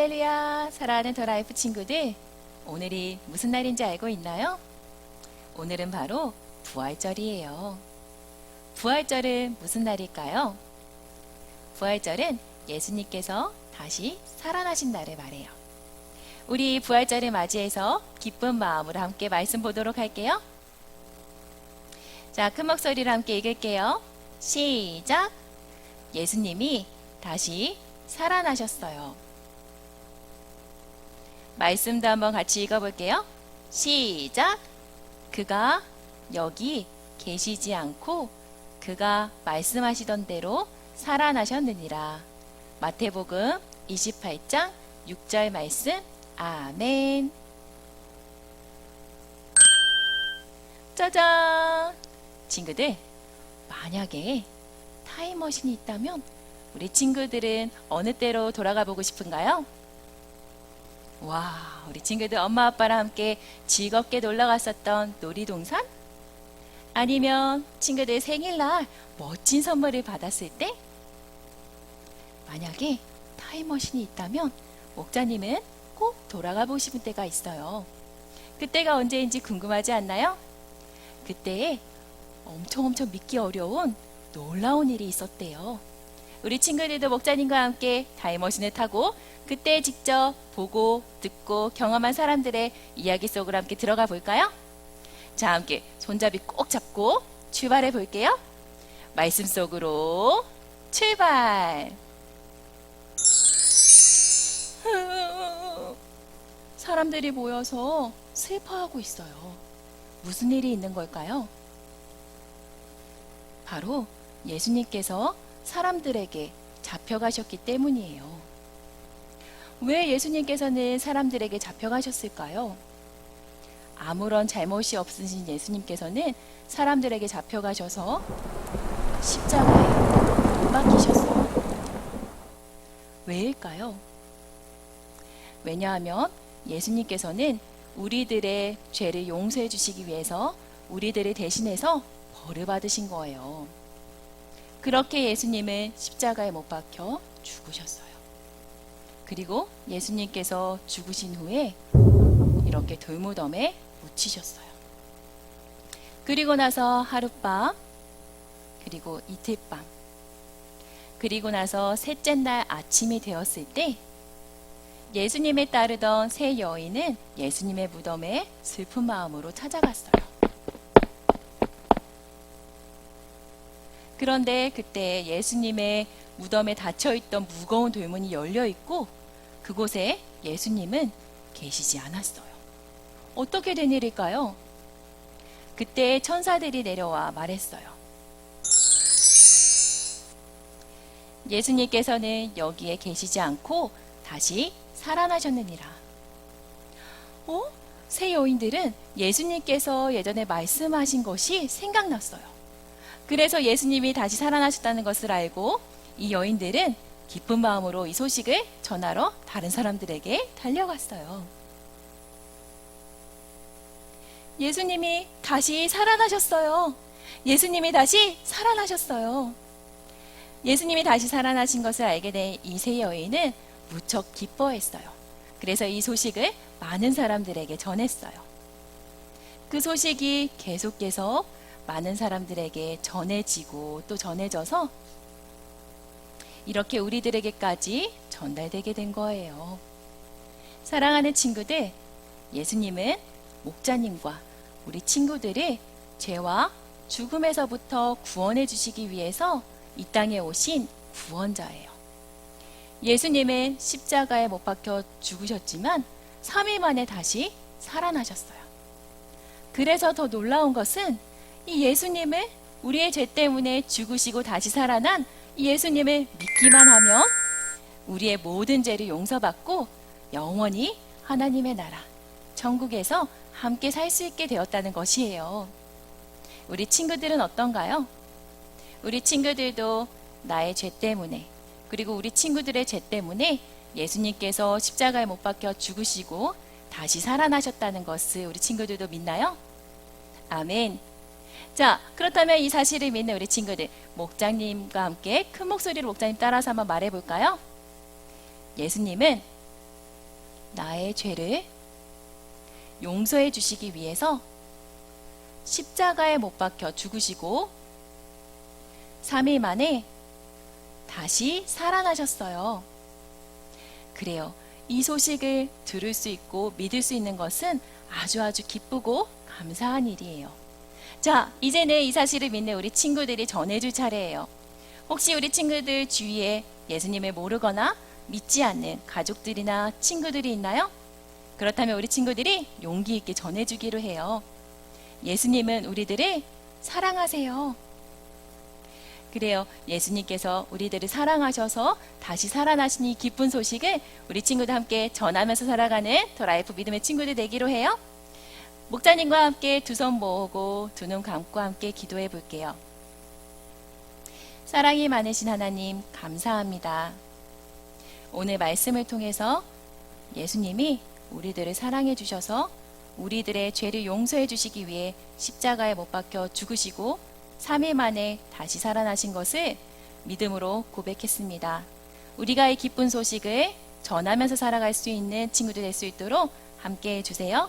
할렐루야, 사랑하는 더 라이프 친구들. 오늘이 무슨 날인지 알고 있나요? 오늘은 바로 부활절이에요. 부활절은 무슨 날일까요? 부활절은 예수님께서 다시 살아나신 날을 말해요. 우리 부활절을 맞이해서 기쁜 마음으로 함께 말씀 보도록 할게요. 자, 큰 목소리로 함께 읽을게요. 시작! 예수님이 다시 살아나셨어요. 말씀도 한번 같이 읽어볼게요. 시작! 그가 여기 계시지 않고 그가 말씀하시던 대로 살아나셨느니라. 마태복음 28장 6절 말씀. 아멘. 짜잔! 친구들, 만약에 타임머신이 있다면 우리 친구들은 어느 때로 돌아가 보고 싶은가요? 와, 우리 친구들 엄마 아빠랑 함께 즐겁게 놀러 갔었던 놀이동산? 아니면 친구들 생일날 멋진 선물을 받았을 때? 만약에 타임머신이 있다면 목자님은 꼭 돌아가 싶은 때가 있어요. 그때가 언제인지 궁금하지 않나요? 그때에 엄청 엄청 믿기 어려운 놀라운 일이 있었대요. 우리 친구들도 목자님과 함께 타임머신을 타고 그때 직접 보고 듣고 경험한 사람들의 이야기 속으로 함께 들어가 볼까요? 자, 함께 손잡이 꼭 잡고 출발해 볼게요. 말씀 속으로 출발! 사람들이 모여서 슬퍼하고 있어요. 무슨 일이 있는 걸까요? 바로 예수님께서 사람들에게 잡혀가셨기 때문이에요. 왜 예수님께서는 사람들에게 잡혀가셨을까요? 아무런 잘못이 없으신 예수님께서는 사람들에게 잡혀가셔서 십자가에 못 박히셨어요. 왜일까요? 왜냐하면 예수님께서는 우리들의 죄를 용서해 주시기 위해서 우리들을 대신해서 벌을 받으신 거예요. 그렇게 예수님은 십자가에 못 박혀 죽으셨어요. 그리고 예수님께서 죽으신 후에 이렇게 돌무덤에 묻히셨어요. 그리고 나서 하룻밤, 그리고 이틀밤, 그리고 나서 셋째 날 아침이 되었을 때 예수님에 따르던 세 여인은 예수님의 무덤에 슬픈 마음으로 찾아갔어요. 그런데 그때 예수님의 무덤에 닫혀 있던 무거운 돌문이 열려 있고 그곳에 예수님은 계시지 않았어요. 어떻게 된 일일까요? 그때 천사들이 내려와 말했어요. 예수님께서는 여기에 계시지 않고 다시 살아나셨느니라. 어? 새 여인들은 예수님께서 예전에 말씀하신 것이 생각났어요. 그래서 예수님이 다시 살아나셨다는 것을 알고 이 여인들은 기쁜 마음으로 이 소식을 전하러 다른 사람들에게 달려갔어요. 예수님이 다시 살아나셨어요. 예수님이 다시 살아나셨어요. 예수님이 다시 살아나신 것을 알게 된 이 세 여인은 무척 기뻐했어요. 그래서 이 소식을 많은 사람들에게 전했어요. 그 소식이 계속해서 많은 사람들에게 전해지고 또 전해져서 이렇게 우리들에게까지 전달되게 된 거예요. 사랑하는 친구들, 예수님은 목자님과 우리 친구들을 죄와 죽음에서부터 구원해 주시기 위해서 이 땅에 오신 구원자예요. 예수님은 십자가에 못 박혀 죽으셨지만 3일 만에 다시 살아나셨어요. 그래서 더 놀라운 것은 이 예수님을 우리의 죄 때문에 죽으시고 다시 살아난 이 예수님을 믿기만 하면 우리의 모든 죄를 용서받고 영원히 하나님의 나라, 천국에서 함께 살 수 있게 되었다는 것이에요. 우리 친구들은 어떤가요? 우리 친구들도 나의 죄 때문에 그리고 우리 친구들의 죄 때문에 예수님께서 십자가에 못 박혀 죽으시고 다시 살아나셨다는 것을 우리 친구들도 믿나요? 아멘. 자, 그렇다면 이 사실을 믿는 우리 친구들, 목장님과 함께 큰 목소리로 목장님 따라서 한번 말해 볼까요? 예수님은 나의 죄를 용서해 주시기 위해서 십자가에 못 박혀 죽으시고 3일 만에 다시 살아나셨어요. 그래요. 이 소식을 들을 수 있고 믿을 수 있는 것은 아주 아주 기쁘고 감사한 일이에요. 자, 이제는 이 사실을 믿는 우리 친구들이 전해줄 차례예요. 혹시 우리 친구들 주위에 예수님을 모르거나 믿지 않는 가족들이나 친구들이 있나요? 그렇다면 우리 친구들이 용기 있게 전해주기로 해요. 예수님은 우리들을 사랑하세요. 그래요. 예수님께서 우리들을 사랑하셔서 다시 살아나신 이 기쁜 소식을 우리 친구들 함께 전하면서 살아가는 더 라이프 믿음의 친구들 되기로 해요. 목자님과 함께 두 손 모으고 두 눈 감고 함께 기도해 볼게요. 사랑이 많으신 하나님, 감사합니다. 오늘 말씀을 통해서 예수님이 우리들을 사랑해 주셔서 우리들의 죄를 용서해 주시기 위해 십자가에 못 박혀 죽으시고 3일 만에 다시 살아나신 것을 믿음으로 고백했습니다. 우리가 이 기쁜 소식을 전하면서 살아갈 수 있는 친구들 될 수 있도록 함께 해주세요.